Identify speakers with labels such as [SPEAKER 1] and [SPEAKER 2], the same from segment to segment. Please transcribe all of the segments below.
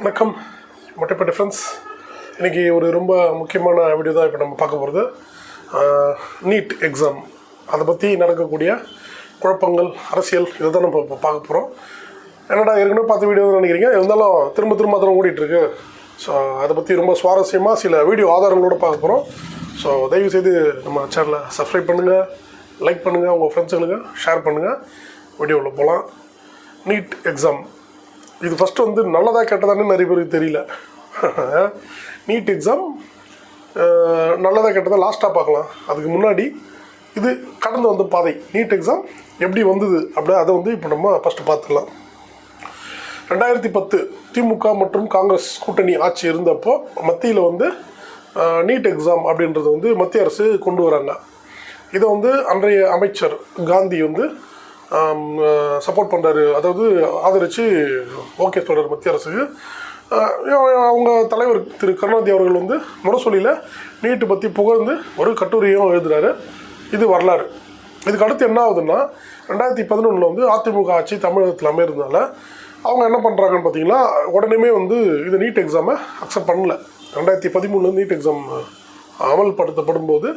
[SPEAKER 1] வணக்கம். மொட்டைப்பட்டி ஃப்ரெண்ட்ஸ் இன்றைக்கி ஒரு ரொம்ப முக்கியமான வீடியோ தான் இப்போ நம்ம பார்க்க போகிறது நீட் எக்ஸாம் அதை பற்றி நடக்கக்கூடிய குழப்பங்கள் அரசியல் இதை தான் நம்ம இப்போ பார்க்க போகிறோம் என்னடா ஏற்கனவே பார்த்த வீடியோ நினைக்கிறீங்க? இருந்தாலும் திரும்ப திரும்ப அதெல்லாம் ஓடிட்டுருக்கு ஸோ அதை பற்றி ரொம்ப சுவாரஸ்யமாக சில வீடியோ ஆதாரங்களோட பார்க்க போகிறோம் ஸோ தயவுசெய்து நம்ம சேனலை சப்ஸ்கிரைப் பண்ணுங்கள் லைக் பண்ணுங்கள் உங்கள் ஃப்ரெண்ட்ஸுங்களுக்கு ஷேர் பண்ணுங்கள் வீடியோவில் போகலாம் நீட் எக்ஸாம் இது ஃபஸ்ட்டு வந்து நல்லதா கெட்டதான்னு நிறைய பேருக்கு தெரியல. நீட் எக்ஸாம் நல்லதாக கெட்டதாக லாஸ்ட்டாக பார்க்கலாம். அதுக்கு முன்னாடி இது கடந்து வந்த பாதை. நீட் எக்ஸாம் எப்படி வந்தது? அப்படி அதை வந்து இப்போ நம்ம ஃபஸ்ட்டு பார்த்துக்கலாம் ரெண்டாயிரத்தி பத்து திமுக மற்றும் காங்கிரஸ் கூட்டணி ஆட்சி இருந்தப்போ மத்தியில் வந்து நீட் எக்ஸாம் அப்படின்றது வந்து மத்திய அரசு கொண்டு வராங்க. இதை வந்து அன்றைய அமைச்சர் காந்தி வந்து சப்போர்ட் பண்ணுறாரு அதாவது ஆதரித்து ஓகே சொல்கிறார் மத்திய அரசுக்கு அவங்க தலைவர் திரு கருணாநிதி அவர்கள் வந்து முரசொலியில் நீட்டு பற்றி புகழ்ந்து ஒரு கட்டுரையும் எழுதுறாரு. இது வரலாறு. இதுக்கு அடுத்து என்ன ஆகுதுன்னா ரெண்டாயிரத்தி பதினொன்றில் வந்து அதிமுக ஆட்சி தமிழகத்தில் அமைகிறதுனால அவங்க என்ன பண்ணுறாங்கன்னு பார்த்தீங்கன்னா உடனேமே வந்து இது நீட் எக்ஸாமை அக்செப்ட் பண்ணல. ரெண்டாயிரத்தி பதிமூணு நீட் எக்ஸாம் அமல்படுத்தப்படும் போது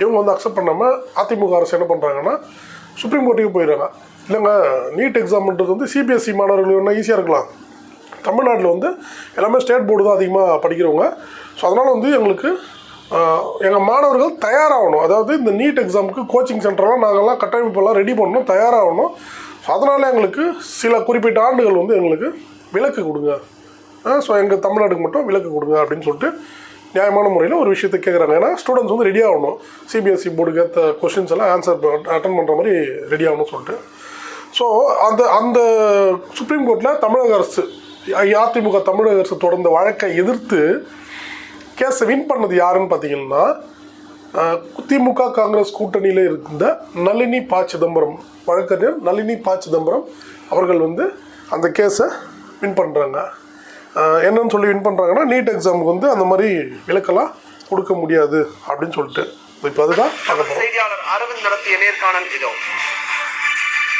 [SPEAKER 1] இவங்க வந்து அக்செப்ட் பண்ணாமல் அதிமுக அரசு என்ன பண்ணுறாங்கன்னா சுப்ரீம் கோர்ட்டுக்கு போயிடுறாங்க. இல்லைங்க நீட் எக்ஸாம்ன்றது வந்து சிபிஎஸ்சி மாணவர்கள் வேணால் ஈஸியாக இருக்கலாம். தமிழ்நாட்டில் வந்து எல்லாமே ஸ்டேட் போர்டு தான் அதிகமாக படிக்கிறவங்க. ஸோ அதனால் வந்து எங்களுக்கு எங்கள் மாணவர்கள் தயாராகணும். அதாவது இந்த நீட் எக்ஸாமுக்கு கோச்சிங் சென்டர்லாம் நாங்கள்லாம் கட்டமைப்பெல்லாம் ரெடி பண்ணணும் தயாராகணும். ஸோ அதனால் எங்களுக்கு சில குறிப்பிட்ட ஆண்டுகள் வந்து எங்களுக்கு விலக்கு கொடுங்க. ஸோ எங்கள் தமிழ்நாட்டுக்கு மட்டும் விலக்கு கொடுங்க அப்படின்னு சொல்லிட்டு நியாயமான முறையில் ஒரு விஷயத்தை கேட்குறாங்க ஏன்னா ஸ்டூடெண்ட்ஸ் வந்து ரெடி ஆகணும். சிபிஎஸ்சி போர்டுக்கு ஏற்ற கொஷின்ஸ் எல்லாம் ஆன்சர் அட்டன் பண்ணுற மாதிரி ரெடி ஆகணும்னு சொல்லிட்டு. ஸோ அந்த அந்த சுப்ரீம் கோர்ட்டில் தமிழக அரசு அதிமுக தமிழக அரசு தொடர்ந்த வழக்கை எதிர்த்து கேஸை வின் பண்ணது யாருன்னு பார்த்தீங்கன்னா திமுக காங்கிரஸ் கூட்டணியில் இருந்த நளினி ப சிதம்பரம் வழக்கறிஞர் நளினி ப சிதம்பரம் அவர்கள் வந்து அந்த கேஸை வின் பண்ணுறாங்க என்னன்னு சொல்லி வின் பண்ணுறாங்கன்னா நீட் எக்ஸாமுக்கு வந்து அந்த மாதிரி விளக்கெல்லாம் கொடுக்க முடியாது அப்படின்னு சொல்லிட்டு. இப்போ அதுதான்
[SPEAKER 2] செய்தியாளர் அரவிந்த் நடத்திய நேர்காணல் இதோ.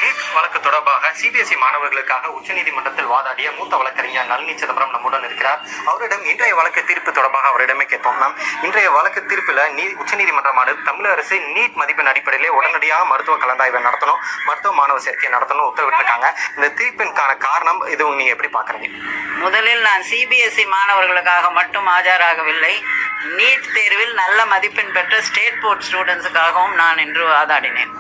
[SPEAKER 2] நீட் வழக்கு தொடர்பாக சிபிஎஸ்இ மாணவர்களுக்காக உச்சநீதிமன்றத்தில் வாதாடிய மூத்த வழக்கறிஞர் நளினி சிதம்பரம் நம்முடன் இருக்கிறார். அவரிடம் இன்றைய வழக்கு தீர்ப்பு தொடர்பாக அவரிடமே கேட்போம் நாம் இன்றைய வழக்கு தீர்ப்பில் நீ உச்சநீதிமன்றமானது தமிழக அரசு நீட் மதிப்பெண் அடிப்படையிலே உடனடியாக மருத்துவ கலந்தாய்வை நடத்தணும் மருத்துவ மாணவர் சேர்க்கையை நடத்தணும் உத்தரவிட்டிருக்காங்க. இந்த தீர்ப்பிற்கான காரணம் இது நீங்க எப்படி பாக்குறீங்க
[SPEAKER 3] முதலில் நான் சிபிஎஸ்இ மாணவர்களுக்காக மட்டும் ஆஜராகவில்லை. நீட் தேர்வில் நல்ல மதிப்பெண் பெற்ற ஸ்டேட் போர்ட் ஸ்டூடெண்ட்ஸுக்காகவும் நான் இன்று வாதாடினேன்.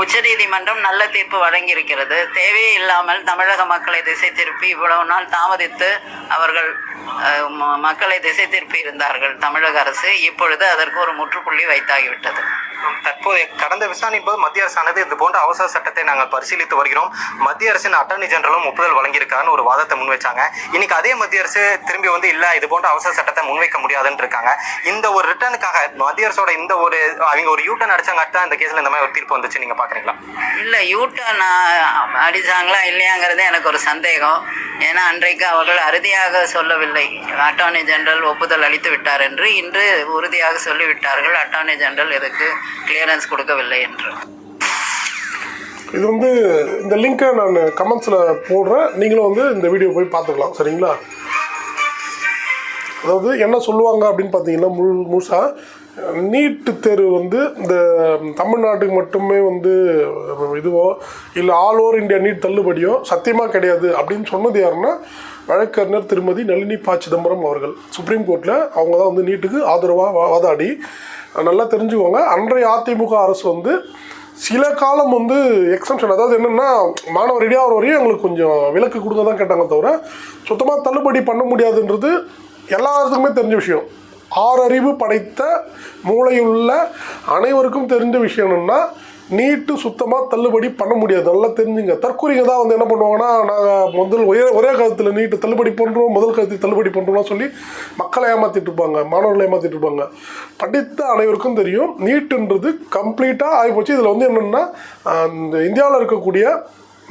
[SPEAKER 3] உச்சநீதிமன்றம் நல்ல தீர்ப்பு வழங்கியிருக்கிறது. தேவையில்லாமல் தமிழக மக்களை திசை திருப்பி இவ்வளவு நாள் தாமதித்து அவர்கள் மக்களை திசை திருப்பி இருந்தார்கள் தமிழக அரசு. இப்பொழுது அதற்கு ஒரு முற்றுப்புள்ளி வைத்தாகிவிட்டது.
[SPEAKER 2] தற்போதைய கடந்த விசாரணையின் போது மத்திய அரசானது இது போன்ற அவசர சட்டத்தை நாங்கள் பரிசீலித்து வருகிறோம். மத்திய அரசின் அட்டர்னி ஜெனரலும் ஒப்புதல் வழங்கியிருக்காருன்னு ஒரு வாதத்தை முன்வைச்சாங்க. இன்னைக்கு அதே மத்திய அரசு திரும்பி வந்து இல்ல இது போன்ற அவசர சட்டத்தை முன்வைக்க முடியாதுன்னு இருக்காங்க. இந்த ஒரு ரிட்டர்னுக்காக மத்திய அரசோட இந்த ஒரு அவங்க ஒரு யூட்டன் அடிச்சாங்காட்டி தான் இந்த கேஸ்ல இந்த மாதிரி ஒரு தீர்ப்பு வந்துச்சு. நீங்க பாக்குறீங்களா?
[SPEAKER 3] இல்லை யூட்டர்ன் அடிச்சாங்களா இல்லையாங்கிறது எனக்கு ஒரு சந்தேகம். ஏன்னா அன்றைக்கு அவர்கள் அறுதியாக சொல்லவில்லை. இல்லை. அட்டார்னி ஜெனரல் ஒப்புதல் அளித்து விட்டார் என்று இன்று உறுதியாக சொல்லிவிட்டார்கள். அட்டார்னி ஜெனரல் எதுக்கு கிளியரன்ஸ் கொடுக்கவில்லை என்று.
[SPEAKER 1] இது வந்து இந்த லிங்க்கை நான் கமெண்ட்ஸில் போடுறேன். நீங்களும் வந்து இந்த வீடியோ போய் பார்த்துக்கலாம். சரிங்களா? அதாவது என்ன சொல்லுவாங்க அப்படின்னு பார்த்தீங்கன்னா முழு முழுசாக நீட்டு தேர்வு வந்து இந்த தமிழ்நாட்டுக்கு மட்டுமே வந்து இதுவோ இல்லை ஆல் ஓவர் இந்தியா நீட் தள்ளுபடியோ சத்தியமாக கிடையாது அப்படின்னு சொன்னது யாருன்னா வழக்கறிஞர் திருமதி நளினி பா. சிதம்பரம் அவர்கள். சுப்ரீம் கோர்ட்டில் அவங்க தான் வந்து நீட்டுக்கு ஆதரவாக வாதாடி நல்லா தெரிஞ்சுக்கோங்க. அன்றைய அதிமுக அரசு வந்து சில காலம் வந்து எக்ஸம்ஷன் அதாவது என்னென்னா மாணவர் ரெடியாக வர வரையும் எங்களுக்கு கொஞ்சம் விலக்கு கொடுக்க தான் கேட்டாங்க தவிர சுத்தமாக தள்ளுபடி பண்ண முடியாதுன்றது எல்லாத்துக்குமே தெரிஞ்ச விஷயம். ஆறறிவு படைத்த மூளையுள்ள அனைவருக்கும் தெரிஞ்ச விஷயம் என்னென்னா நீட்டு சுத்தமாக தள்ளுபடி பண்ண முடியாது. நல்லா தெரிஞ்சுங்க. தற்கொலைங்க தான் வந்து என்ன பண்ணுவாங்கன்னா நாங்கள் முதல் ஒரே ஒரே காலத்தில் நீட்டு தள்ளுபடி பண்ணுறோம் முதல் காலத்தில் தள்ளுபடி பண்ணுறோம்லாம் சொல்லி மக்களை ஏமாற்றிட்டு இருப்பாங்க மாணவர்களை ஏமாற்றிட்டு இருப்பாங்க. படித்த அனைவருக்கும் தெரியும் நீட்டுன்றது கம்ப்ளீட்டாக ஆகிப்போச்சு. இதில் வந்து என்னென்னா இந்த இந்தியாவில் இருக்கக்கூடிய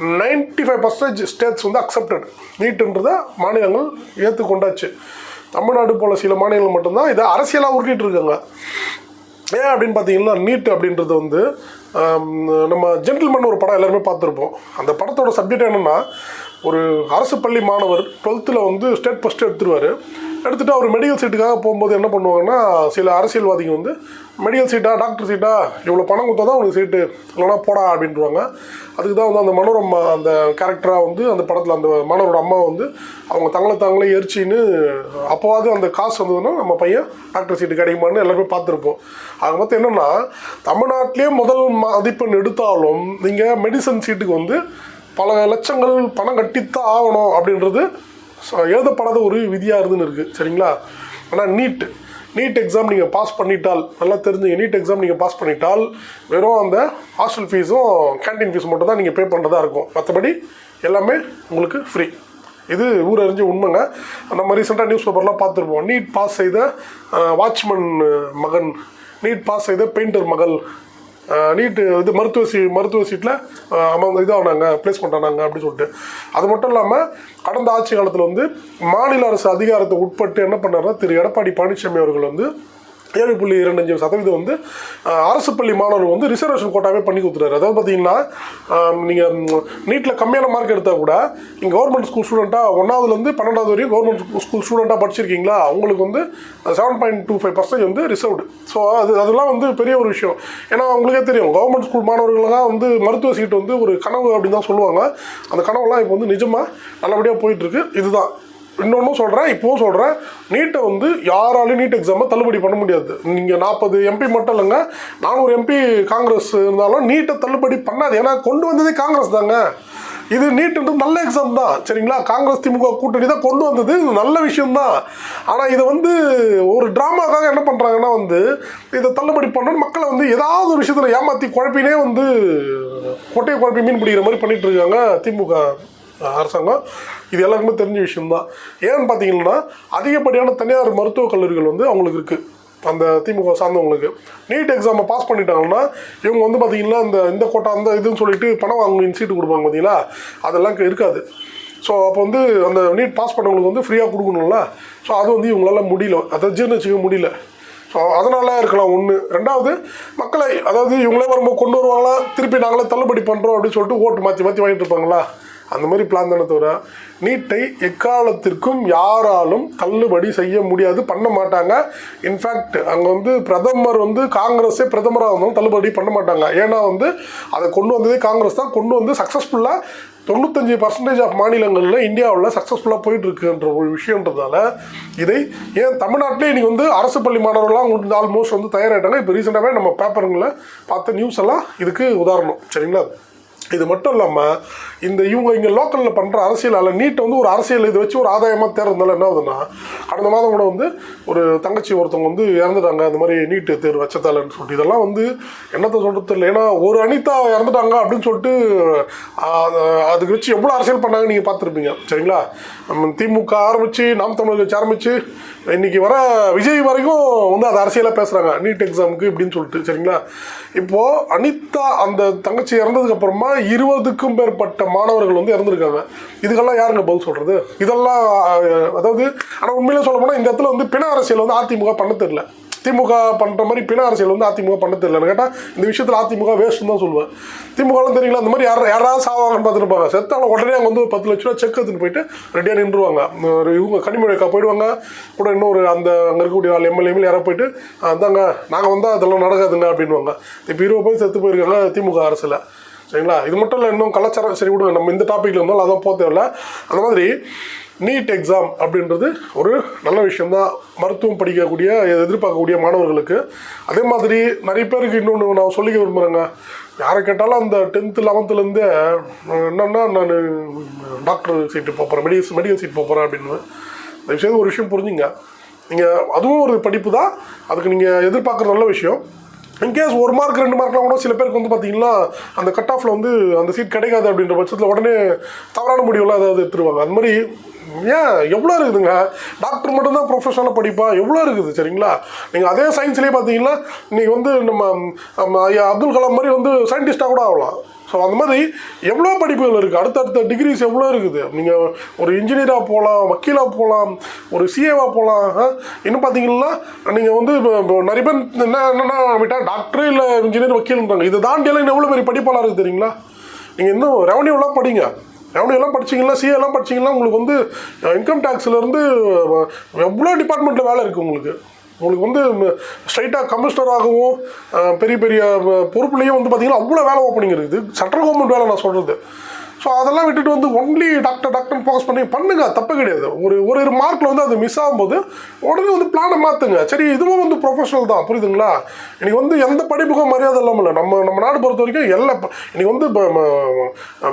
[SPEAKER 1] 95% ஃபைவ் பர்சன்டேஜ் ஸ்டேட்ஸ் வந்து அக்செப்டட் நீட்டுன்றதை மாநிலங்கள் ஏற்றுக்கொண்டாச்சு தமிழ்நாடு போல் சில மாநிலங்கள் மட்டும்தான் இதை அரசியலாக உருட்டிகிட்டு இருக்காங்க. ஏன் அப்படின்னு பார்த்தீங்கன்னா நீட் அப்படின்றது வந்து நம்ம ஜென்டில்மேன் ஒரு படம் எல்லாருமே பார்த்துருப்போம். அந்த படத்தோட சப்ஜெக்ட் என்னென்னா ஒரு அரசு பள்ளி மாணவர் டுவெல்த்தில் வந்து ஸ்டேட் ஃபஸ்ட்டு எடுத்துருவார். எடுத்துகிட்டு அவர் மெடிக்கல் சீட்டுக்காக போகும்போது என்ன பண்ணுவாங்கன்னா சில அரசியல்வாதிகள் வந்து மெடிக்கல் சீட்டா டாக்டர் சீட்டா இவ்வளோ பணம் கொடுத்தா தான் உனக்கு சீட்டு இல்லைனா போடா அப்படின்ட்டுருவாங்க அதுக்கு தான் வந்து அந்த மனோரம் அந்த கேரக்டராக வந்து அந்த படத்தில் அந்த மனோரோட அம்மா வந்து அவங்க தங்களை தாங்களே எரிச்சின்னு அப்போவாது அந்த காசு வந்ததுன்னா நம்ம பையன் டாக்டர் சீட்டு கிடைக்குமான்னு எல்லாருமே பார்த்துருப்போம். ஆக மொத்தம் என்னென்னா தமிழ்நாட்டிலே முதல் மதிப்பெண் எடுத்தாலும் நீங்கள் மெடிசன் சீட்டுக்கு வந்து பல லட்சங்கள் பணம் கட்டித்தான் ஆகணும் அப்படின்றது எழுதப்படாத ஒரு விதியாக இருந்துன்னு இருக்குது சரிங்களா? ஆனால் நீட் நீட் எக்ஸாம் நீங்கள் பாஸ் பண்ணிட்டால் நல்லா தெரிஞ்சுங்க நீட் எக்ஸாம் நீங்கள் பாஸ் பண்ணிட்டால் வெறும் அந்த ஹாஸ்டல் ஃபீஸும் கேண்டீன் ஃபீஸ் மட்டும் தான் நீங்கள் பே பண்ணுறதா இருக்கும். மற்றபடி எல்லாமே உங்களுக்கு ஃப்ரீ இது ஊரறிஞ்ச உண்மைங்க. நம்ம ரீசெண்டாக நியூஸ் பேப்பர்லாம் பார்த்துருப்போம். நீட் பாஸ் செய்த வாட்ச்மேன் மகன். நீட் பாஸ் செய்த பெயிண்டர் மகள். நீட்டு இது மருத்துவ சீ மருத்துவ சீட்டில் அவங்க இதாகினாங்க ப்ளேஸ் ஆனாங்க அப்படின்னு சொல்லிட்டு. அது மட்டும் இல்லாமல் கடந்த ஆட்சி காலத்தில் வந்து மாநில அரசு அதிகாரத்தை உட்பட்டு என்ன பண்ணாருன்னா திரு எடப்பாடி பழனிசாமி அவர்கள் வந்து ஏழு புள்ளி இரண்டு அஞ்சு சதவீதம் வந்து அரசு பள்ளி மாணவர் வந்து ரிசர்வேஷன் கோட்டாவே பண்ணி கொடுத்துறாரு அதாவது பார்த்தீங்கன்னா நீங்கள் நீட்டில் கம்மியான மார்க் எடுத்தால் கூட நீங்கள் கவர்மெண்ட் ஸ்கூல் ஸ்டூடெண்ட்டாக ஒன்றாவதுலேருந்து பன்னெண்டாவது வரையும் கவர்மெண்ட் ஸ்கூல் ஸ்டூடெண்ட்டாக படிச்சிருக்கீங்களா? உங்களுக்கு வந்து seven point two five percent வந்து ரிசர்வ்டு ஸோ அது அதெல்லாம் வந்து பெரிய ஒரு விஷயம். ஏன்னா உங்களுக்கே தெரியும் கவர்மெண்ட் ஸ்கூல் மாணவர்கள்லாம் வந்து மருத்துவ சீட்டு வந்து ஒரு கனவு அப்படின்னு தான் சொல்லுவாங்க. அந்த கனவுலாம் இப்போ வந்து நிஜமாக நல்லபடியாக போயிட்டுருக்கு இதுதான். இன்னொன்றும் சொல்கிறேன் இப்போவும் சொல்கிறேன் நீட்டை வந்து யாராலையும் நீட் எக்ஸாமை தள்ளுபடி பண்ண முடியாது. நீங்கள் நாற்பது எம்பி மட்டும் இல்லைங்க நானூறு எம்பி காங்கிரஸ் இருந்தாலும் நீட்டை தள்ளுபடி பண்ணாது. ஏன்னா கொண்டு வந்ததே காங்கிரஸ் தாங்க. இது நீட்டுன்றது நல்ல எக்ஸாம் தான். சரிங்களா? காங்கிரஸ் திமுக கூட்டணி தான் கொண்டு வந்தது. இது நல்ல விஷயம்தான் ஆனால் இதை வந்து ஒரு ட்ராமாக்காக என்ன பண்ணுறாங்கன்னா வந்து இதை தள்ளுபடி பண்ணணும் மக்களை வந்து ஏதாவது ஒரு விஷயத்தில் ஏமாற்றி குழப்பினே வந்து கொட்டையை குழப்பி மீன் பிடிக்கிற மாதிரி பண்ணிகிட்ருக்காங்க திமுக. அரசாங்கம். இது எல்லாருக்குமே தெரிஞ்ச விஷயம்தான். ஏன்னு பார்த்தீங்கன்னா அதிகப்படியான தனியார் மருத்துவக் கல்லூரிகள் வந்து அவங்களுக்கு இருக்குது அந்த திமுக சார்ந்தவங்களுக்கு. நீட் எக்ஸாமை பாஸ் பண்ணிட்டாங்கன்னா இவங்க வந்து பார்த்தீங்கன்னா இந்த இந்த கோட்டா அந்த இதுன்னு சொல்லிட்டு பணம் வாங்க சீட்டு கொடுப்பாங்க பார்த்தீங்களா? அதெல்லாம் இருக்காது. ஸோ அப்போ வந்து அந்த நீட் பாஸ் பண்ணவங்களுக்கு வந்து ஃப்ரீயாக கொடுக்கணும்ல. ஸோ அது வந்து இவங்களால முடியல. அதை ஜீர்ணிச்சிக்க முடியல. ஸோ அதனால இருக்கலாம் ஒன்று ரெண்டாவது மக்களை அதாவது இவங்களே வரும்போது கொண்டு வருவாங்களா? திருப்பி நாங்களே தள்ளுபடி பண்ணுறோம் அப்படின்னு சொல்லிட்டு ஓட்டு மாற்றி மாற்றி வாங்கிட்டு இருப்பாங்களா? அந்த மாதிரி பிளான் தானே தவிர நீட்டை எக்காலத்திற்கும் யாராலும் தள்ளுபடி செய்ய முடியாது பண்ண மாட்டாங்க. இன்ஃபேக்ட் அங்கே வந்து பிரதமர் வந்து காங்கிரஸே பிரதமராக இருந்தாலும் தள்ளுபடி பண்ண மாட்டாங்க. ஏன்னா வந்து அதை கொண்டு வந்ததே காங்கிரஸ் தான். கொண்டு வந்து சக்ஸஸ்ஃபுல்லாக தொண்ணூத்தஞ்சு பர்சன்டேஜ் ஆஃப் மாநிலங்களில் இந்தியாவில் சக்ஸஸ்ஃபுல்லாக போயிட்டுருக்குன்ற ஒரு விஷயன்றதால இதை ஏன் தமிழ்நாட்டிலே இன்னைக்கு வந்து அரசு பள்ளி மாணவர்கள்லாம் வந்து ஆல்மோஸ்ட் வந்து தயாராகிட்டாங்க இப்போ ரீசெண்டாகவே நம்ம பேப்பருங்களில் பார்த்த நியூஸ் எல்லாம் இதுக்கு உதாரணம். சரிங்களா? இது மட்டும் இல்லாமல் இந்த இவங்க இங்கே லோக்கலில் பண்ணுற அரசியலால் நீட்டை வந்து ஒரு அரசியல் இது வச்சு ஒரு ஆதாயமாக தேர்றதுனால என்ன ஆகுதுன்னா கடந்த மாதம் கூட வந்து ஒரு தங்கச்சி ஒருத்தவங்க வந்து இறந்துட்டாங்க. அந்த மாதிரி நீட்டு தேர்வு வச்சதாலன்னு சொல்லிட்டு இதெல்லாம் வந்து என்னத்தை சொல்கிறது இல்லை ஏன்னா ஒரு அனிதா இறந்துட்டாங்க அப்படின்னு சொல்லிட்டு அதுக்கு வச்சு எவ்வளோ அரசியல் பண்ணாங்க நீங்கள் பார்த்துருப்பீங்க. சரிங்களா? நம்ம திமுக ஆரம்பித்து நாம் தமிழ் கட்சி ஆரம்பித்து இன்னைக்கு வர விஜய் வரைக்கும் வந்து அது அரசியலாக பேசுகிறாங்க நீட் எக்ஸாமுக்கு இப்படின்னு சொல்லிட்டு சரிங்களா? இப்போது அனிதா அந்த தங்கச்சி இறந்ததுக்கப்புறமா இருபதுக்கும் மேற்பட்ட மாணவர்கள் வந்து இறந்துருக்காங்க. இதுக்கெல்லாம் யாருங்க பதில் சொல்கிறது இதெல்லாம் அதாவது ஆனால் உண்மையிலே சொல்ல போனால் இந்த இடத்துல வந்து பிண அரசியல் வந்து அதிமுக பண்ண தெரியல. திமுக பண்ணுற மாதிரி பிண அரசியல் வந்து அதிமுக பண்ண தெரியலன்னு கேட்டால் இந்த விஷயத்தில் அதிமுக வேஸ்ட்னு தான் சொல்லுவேன். திமுகலாம் தெரியல அந்த மாதிரி யார் யாராவது சாவாங்கன்னு பார்த்துருப்பாங்க செத்தாலும் உடனே அங்கே வந்து ஒரு பத்து லட்ச ரூபா செக் எடுத்துன்னு போயிட்டு ரெடியாக நின்றுவாங்க. இவங்க கனிமொழிக்கா போயிடுவாங்க. கூட இன்னொரு அந்த அங்கே இருக்கக்கூடிய ஆள் எம்எல்ஏ யாராவது போயிட்டு அதாங்க நாங்கள் வந்தால் அதெல்லாம் நடக்காதுங்க அப்படின்வாங்க இப்போ இருபது போய் செத்து போயிருக்காங்க திமுக அரசில். சரிங்களா? இது மட்டும் இல்லை இன்னும் கலாச்சாரம் சரி விடுங்க. நம்ம இந்த டாப்பிக்கில் இருந்தாலும் அதான் போக தேவையில்ல. அந்த மாதிரி நீட் எக்ஸாம் அப்படின்றது ஒரு நல்ல விஷயம்தான். மருத்துவம் படிக்கக்கூடிய எதிர்பார்க்கக்கூடிய மாணவர்களுக்கு. அதே மாதிரி நிறைய பேருக்கு இன்னொன்று நான் சொல்லிக்க விரும்புகிறேங்க யாரை கேட்டாலும் அந்த டென்த்து லெவன்த்துலேருந்தே என்னென்னா நான் டாக்டர் சீட்டு போகிறேன் மெடிக்கல் மெடிக்கல் சீட் போகிறேன் அப்படின்னு. தயவுசெய்து ஒரு விஷயம் புரிஞ்சுங்க. நீங்கள் அதுவும் ஒரு படிப்பு தான் அதுக்கு நீங்கள் எதிர்பார்க்குற நல்ல விஷயம். இன்கேஸ் ஒரு மார்க் ரெண்டு மார்க்லாம் கூட சில பேருக்கு வந்து பார்த்தீங்கன்னா அந்த கட் ஆஃபில் வந்து அந்த சீட் கிடைக்காது அப்படின்ற பட்சத்தில் உடனே தவறான முடிவுலாம் ஏதாவது எடுத்துருவாங்க. அது மாதிரி ஏன்? எவ்வளோ இருக்குதுங்க? டாக்டர் மட்டும்தான் ப்ரொஃபஷனலாக படிப்பா? எவ்வளோ இருக்குது சரிங்களா? நீங்கள் அதே சயின்ஸ்லேயே பார்த்தீங்கன்னா நீங்கள் வந்து நம்ம ஐயா அப்துல் கலாம் மாதிரி வந்து சயின்டிஸ்ட்டாக கூட ஆகலாம். ஸோ அந்த மாதிரி எவ்வளோ படிப்புகள் இருக்குது அடுத்தடுத்த டிகிரிஸ் எவ்வளோ இருக்குது? நீங்கள் ஒரு இன்ஜினியராக போகலாம் வக்கீலாக போகலாம் ஒரு சிஏவாக போகலாம் இன்னும் பார்த்தீங்கன்னா நீங்கள் வந்து இப்போ நிறைய பேர் என்ன என்னென்னா விட்டால் டாக்டரே இல்லை இன்ஜினியர் வக்கீல்ன்றாங்க. இதை தாண்டியெல்லாம் இன்னும் எவ்வளோ பெரிய படிப்பாளர் இருக்குது தெரியுங்களா? நீங்கள் இன்னும் ரெவன்யூலாம் படிங்க. ரெவன்யூலாம் படிச்சிங்கன்னா சிஏலாம் சிஏ எல்லாம் படிச்சீங்கன்னா உங்களுக்கு வந்து இன்கம் டேக்ஸ்லேருந்து எவ்வளோ டிபார்ட்மெண்ட்டில் வேலை இருக்குது உங்களுக்கு? உங்களுக்கு வந்து ஸ்ட்ரைட்டாக கமிஷனராகவும் பெரிய பெரிய பொறுப்புலேயும் வந்து பார்த்தீங்கன்னா அவ்வளோ வேலை ஓப்பனிங் இருக்குது. சென்ட்ரல் கவர்மெண்ட் வேலை நான் சொல்கிறது ஸோ அதெல்லாம் விட்டுட்டு வந்து ஒன்லி டாக்டர் டாக்டர் ஃபோக்கஸ் பண்ணி பண்ணுங்க. தப்பு கிடையாது. ஒரு ஒரு ஒரு மார்க்கில் வந்து அது மிஸ் ஆகும்போது உடனே வந்து பிளானை மாற்றுங்க சரி இதுவும் வந்து ப்ரொஃபஷனல் தான். புரியுதுங்களா? இன்னைக்கு வந்து எந்த படிப்புக்கும் மரியாதை இல்லாமல் இல்லை. நம்ம நம்ம நாடு பொறுத்த வரைக்கும் எல்லா ப- இன்னைக்கு வந்து இப்போ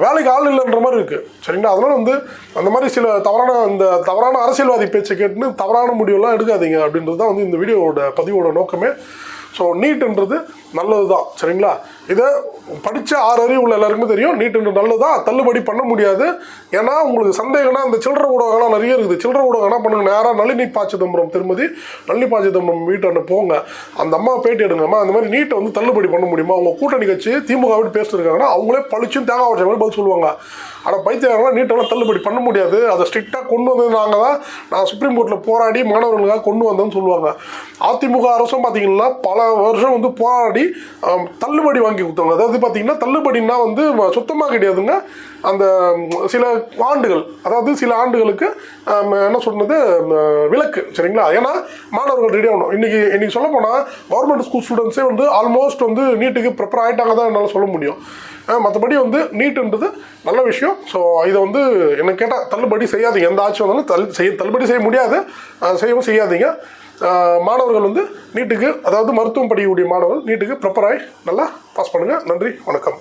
[SPEAKER 1] வேலைக்கு ஆள் இல்லைன்ற மாதிரி இருக்குது சரிங்களா? அதனால் வந்து அந்த மாதிரி சில தவறான இந்த தவறான அரசியல்வாதி பேச்சை கேட்டுன்னு தவறான முடிவெல்லாம் எடுக்காதீங்க அப்படின்றது தான் வந்து இந்த வீடியோவோட பதிவோட நோக்கமே. ஸோ நீட்டுன்றது நல்லது தான் சரிங்களா? இதை படித்த ஆறு அறிவு உள்ள எல்லாருக்குமே தெரியும். நீட்டுன்றது நல்லது தான் தள்ளுபடி பண்ண முடியாது. ஏன்னா உங்களுக்கு சந்தேகம்னா அந்த சில்லற ஊடகங்கள்லாம் நிறைய இருக்குது. சில்லற ஊடகம் என்ன பண்ணுங்க நேராக நளினி பா சிதம்பரம் திருமதி நளினி பா சிதம்பரம் வீட்டை போங்க. அந்த அம்மா பேட்டி எடுங்கம்மா. அந்த மாதிரி நீட்டை வந்து தள்ளுபடி பண்ண முடியுமா? அவங்க கூட்டணி கட்சி திமுக விட்டு பேசிட்டு இருக்காங்கன்னா அவங்களே பழிச்சும் தேங்காய் வச்ச மாதிரி பதில் சொல்லுவாங்க. ஆனால் பைத்தியக்காரங்களா நீட்டெல்லாம் தள்ளுபடி பண்ண முடியாது? அதை ஸ்ட்ரிக்டாக கொண்டு வந்தது நாங்கள் தான் நான் சுப்ரீம் கோர்ட்டில் போராடி மாணவர்களுக்காக கொண்டு வந்தோம்னு சொல்லுவாங்க. அதிமுக அரசும் பார்த்தீங்கன்னா பல வருஷம் வந்து போராடி தள்ளுபடி வாங்கி கொடுத்தாங்க அதாவது பார்த்தீங்கன்னா தள்ளுபடினா வந்து சுத்தமாக கிடையாதுங்க. அந்த சில ஆண்டுகள் அதாவது சில ஆண்டுகளுக்கு என்ன சொன்னது விளக்கு விலக்கு சரிங்களா? ஏன்னா மாணவர்கள் ரெடி ஆகணும். இன்றைக்கி இன்றைக்கி சொல்ல போனால் கவர்மெண்ட் ஸ்கூல் ஸ்டூடெண்ட்ஸே வந்து ஆல்மோஸ்ட் வந்து நீட்டுக்கு ப்ரிப்பேர் ஆகிட்டாங்க தான் என்னால் சொல்ல முடியும். மற்றபடி வந்து நீட்டுன்றது நல்ல விஷயம். ஸோ இதை வந்து என்ன கேட்டால் தள்ளுபடி செய்யாதீங்க. எந்த ஆட்சி வந்தாலும் தள் செய்ய தள்ளுபடி செய்ய முடியாது. செய்யவும் செய்யாதீங்க. மாணவர்கள் வந்து நீட்டுக்கு அதாவது மருத்துவம் படிக்கக்கூடிய மாணவர்கள் நீட்டுக்கு ப்ரிப்பர் ஆகி நல்லா பாஸ் பண்ணுங்கள் நன்றி வணக்கம்.